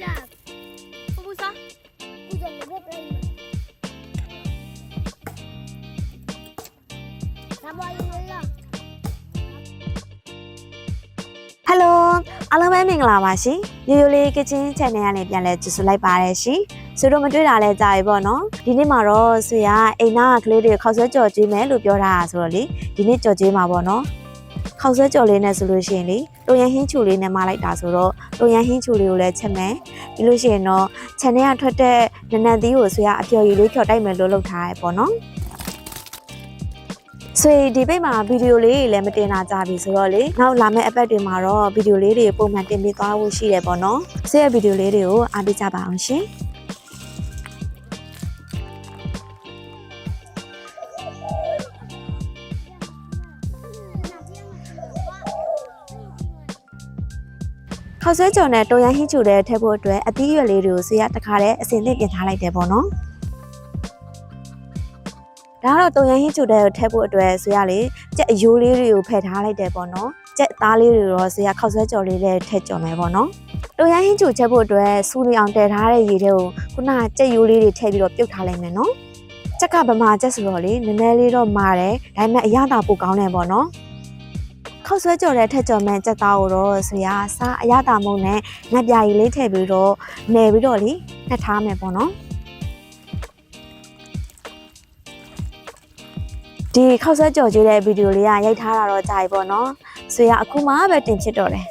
Mila, ပူပူစား usa le ve play. Sabo ayo Mila. ဟယ်လိုအားလုံးပဲမင်္ဂလာပါရှင်ရိုးရိုးလေးကချင်း channel ကနေပြန်လဲကြည့်ဆိုလိုက်ပါတယ်ရှင်ဆိုတော့မတွေ့တာလဲကြာပြီပေါ့နော်ဒီနေ့မှာတော့ဆွေကအိမ်သားကလေးတွေခောက်ဆွဲကြော်ကျွေးမယ်လို့ပြောတာဆိုတော့လေဒီနေ့ကြော်ကျွေးမှာပေါ့နော် ခောက်ဆွဲကြော်လေးနဲ့ဆိုလို့ရှိရင်လေတိုရန်ဟင်းချူလေးနဲ့မလိုက်တာဆိုတော့တိုရန်ဟင်းချူလေးကိုလည်းချက်မယ်ပြီးလို့ရှိရင်တော့ channel ကထွက်တဲ့နနန်သီးကိုဆွေကအပျော်ရည်လေးဖြော်တိုက်မယ်လို့လုပ်ထားရပေါ့နော်ဆွေဒီဘက်မှာဗီဒီယိုလေးတွေလည်းမတင်လာကြပြီဆိုတော့လေနောက်လာမယ့်အပတ်တွေမှာတော့ဗီဒီယိုလေးတွေပုံမှန်တင်ပေးသွားဖို့ရှိတယ်ပေါ့နော်ဆွေရဲ့ဗီဒီယိုလေးတွေကိုအားပေးကြပါအောင်ရှင် ခောက်ဆွဲကြော်နဲ့တော်ရန်ဟင်းချူတဲ့ထည့်ဖို့အတွက်အသီးရွက်လေးတွေကိုဆွေရတခါတည်းအစင်သင့်ပြင်ထားလိုက်တယ်ပေါ့နော်ဒါကတော့တော်ရန်ဟင်းချူတဲ့ကိုထည့်ဖို့အတွက်ဆွေရလေကြက်အယိုးလေးတွေကိုဖယ်ထားလိုက်တယ်ပေါ့နော်ကြက်အသားလေးတွေတော့ဆွေရခောက်ဆွဲကြော်လေးနဲ့ထည့်ကြော်မယ်ပေါ့နော်တော်ရန်ဟင်းချူချက်ဖို့အတွက်စူနေအောင်တည်ထားတဲ့ရေထဲကိုခုနကကြက်ယိုးလေးတွေထည့်ပြီးတော့ပြုတ်ထားလိုက်မယ်နော်ကြက်ကဗမာကြက်ဆိုတော့လေနည်းနည်းလေးတော့မာတယ်ဒါပေမဲ့အရသာပိုကောင်းတယ်ပေါ့နော် ခောက်ဆွဲကြော်တဲ့ထက်ကြော်မဲ့စက်သားကိုတော့ဆွေကစားအရသာမုံနဲ့ငှက်ပြာကြီးလေးထည့်ပြီးတော့နယ်ပြီးတော့လीနှက်ထားမယ်ပေါ့နော်ဒီခောက်ဆွဲကြော်ကြည့်တဲ့ဗီဒီယိုလေးကရိုက်ထားတာတော့ကြာပြီပေါ့နော်ဆွေကအခုမှပဲတင်ဖြစ်တော့တယ်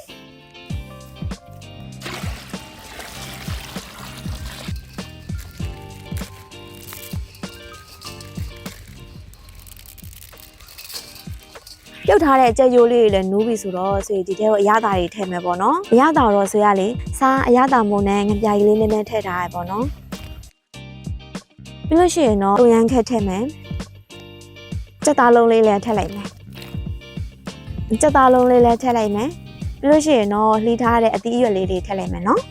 တ်ထားတဲ့ကြက်ရိုးလေးတွေလည်းနိုးပြီဆိုတော့ဆွေဒီထဲကိုအရသာတွေထည့်မယ်ပေါ့နော်အရသာတော့ဆွေကလေစားအရသာမုံနဲ့ငှက်ပြာကြီးလေးနည်းနည်းထည့်ထားရပေါ့နော်ပြီးလို့ရှိရင်တော့တူရန်ခက်ထည့်မယ်စက်သားလုံးလေးလည်းထည့်လိုက်မယ်စက်သားလုံးလေးလည်းထည့်လိုက်မယ်ပြီးလို့ရှိရင်တော့လှီးထားတဲ့အသီးအရွက်လေးတွေထည့်လိုက်မယ်နော်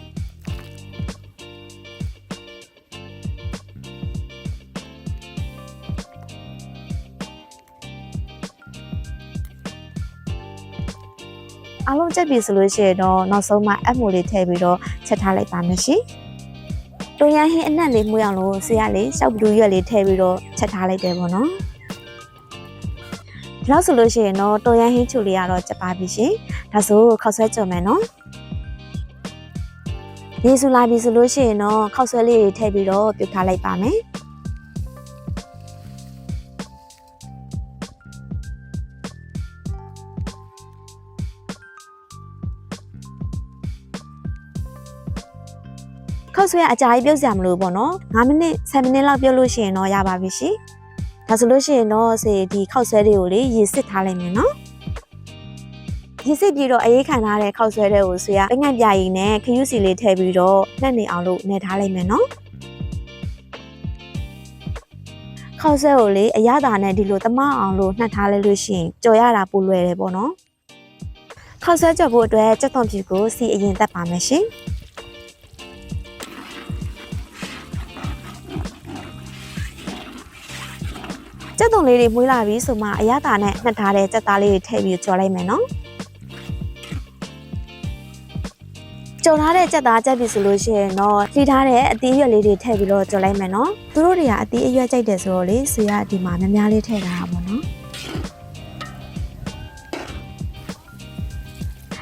အားလုံးချက်ပြီဆိုလို့ရှိရင်တော့နောက်ဆုံးမှအက်မိုလေးထည့်ပြီးတော့ချက်ထားလိုက်ပါမယ်ရှင်တူရန်ဟင်းအနက်လေးမှုအောင်လို့ဆရာလေးရှောက်ပလူရွက်လေးထည့်ပြီးတော့ချက်ထားလိုက်တယ်ပေါ့နော်ဒီလောက်ဆိုလို့ရှိရင်တော့တူရန်ဟင်းချူလေးကတော့ချက်ပါပြီရှင်ဒါဆိုခောက်ဆွဲကြုံမယ်နော်ရေစူလာပြီဆိုလို့ရှိရင်တော့ခောက်ဆွဲလေးတွေထည့်ပြီးတော့ပြုတ်ထားလိုက်ပါမယ် ခောက်ဆွဲအကြာကြီးပြုတ်စရာမလိုဘူးပေါ့နော်9မိနစ်10မိနစ်လောက်ပြုတ်လို့ရှိရင်တော့ရပါပြီရှင်ဒါဆိုလို့ရှိရင်တော့စေဒီခောက်ဆွဲတွေကိုလေရေစစ်ထားလိုက်မယ်နော်ရေစစ်ပြီးတော့အေးခံထားတဲ့ခောက်ဆွဲတွေကိုဆွေကပငတ်ပြာရည်နဲ့ခရုစီလေးထည့်ပြီးတော့နှက်နေအောင်လို့နှက်ထားလိုက်မယ်နော်ခောက်ဆွဲကိုလေအရသာနဲ့ဒီလိုတမအောင်လို့နှက်ထားလိုက်လို့ရှိရင်ကြော်ရတာပိုလွယ်တယ်ပေါ့နော်ခောက်ဆွဲကြော်ဖို့အတွက်စက်သွန်ဖြူကိုစီအရင်တက်ပါမယ်ရှင် ကြက်သွန်လေးတွေမွေးလာပြီဆိုမှအရသာနဲ့နှက်ထားတဲ့ကြက်သားလေးတွေထည့်ပြီးကြော်လိုက်မယ်နော်ကြော်ထားတဲ့ကြက်သားကြက်ပြီဆိုလို့ရှိရင်တော့လှီထားတဲ့အသီးအရွက်လေးတွေထည့်ပြီးတော့ကြော်လိုက်မယ်နော်သူတို့တွေကအသီးအရွက်ကြိုက်တယ်ဆိုတော့လေဆွေကဒီမှာများများလေးထည့်ထားတာပေါ့နော်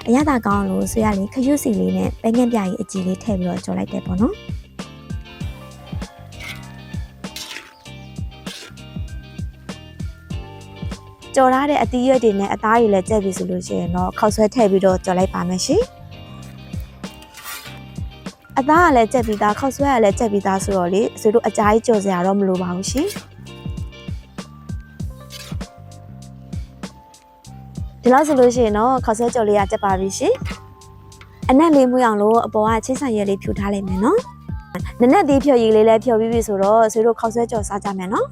အရသာကောင်းလို့ဆွေကလေခရုစီလေးနဲ့ပဲငှက်ပြာကြီးအကြည်လေးထည့်ပြီးတော့ကြော်လိုက်တယ်ပေါ့နော် ကြော်ထားတဲ့အသီးရွက်တွေနဲ့အသားတွေလည်းကြက်ပြီဆိုလို့ရှိရင်တော့ခောက်ဆွဲထည့်ပြီးတော့ကြော်လိုက်ပါမယ်ရှင်အသားကလည်းကြက်ပြီးသားခောက်ဆွဲကလည်းကြက်ပြီးသားဆိုတော့လေအဆွေတို့အကြိုက်ကြော်စရာတော့မလိုပါဘူးရှင်ဒီလောက်ဆိုလို့ရှိရင်တော့ခောက်ဆွဲကြော်လေးကကြက်ပါပြီရှင်အနက်လေးမှုအောင်လို့အပေါ်ကချင်းဆန်ရဲလေးဖြူထားလိုက်မယ်နော်နနက်သေးဖြော်ရည်လေးလည်းဖြော်ပြီးပြီဆိုတော့ဆွေတို့ခောက်ဆွဲကြော်စားကြမယ်နော်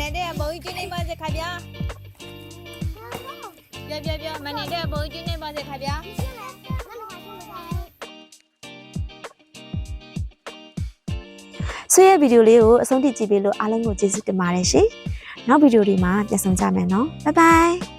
နေတဲ့ဘုံကြီးနေပါစေခါဗျာပြပြပြမနေတဲ့ဘုံကြီးနေပါစေခါဗျာဆွေရဲ့ဗီဒီယိုလေးကိုအဆုံးထိကြည့်ပေးလို့အားလုံးကိုကျေးဇူးတင်ပါတယ်ရှင်။နောက်ဗီဒီယိုတွေမှာပြန်ဆုံကြမယ်နော်။ဘိုင်ဘိုင်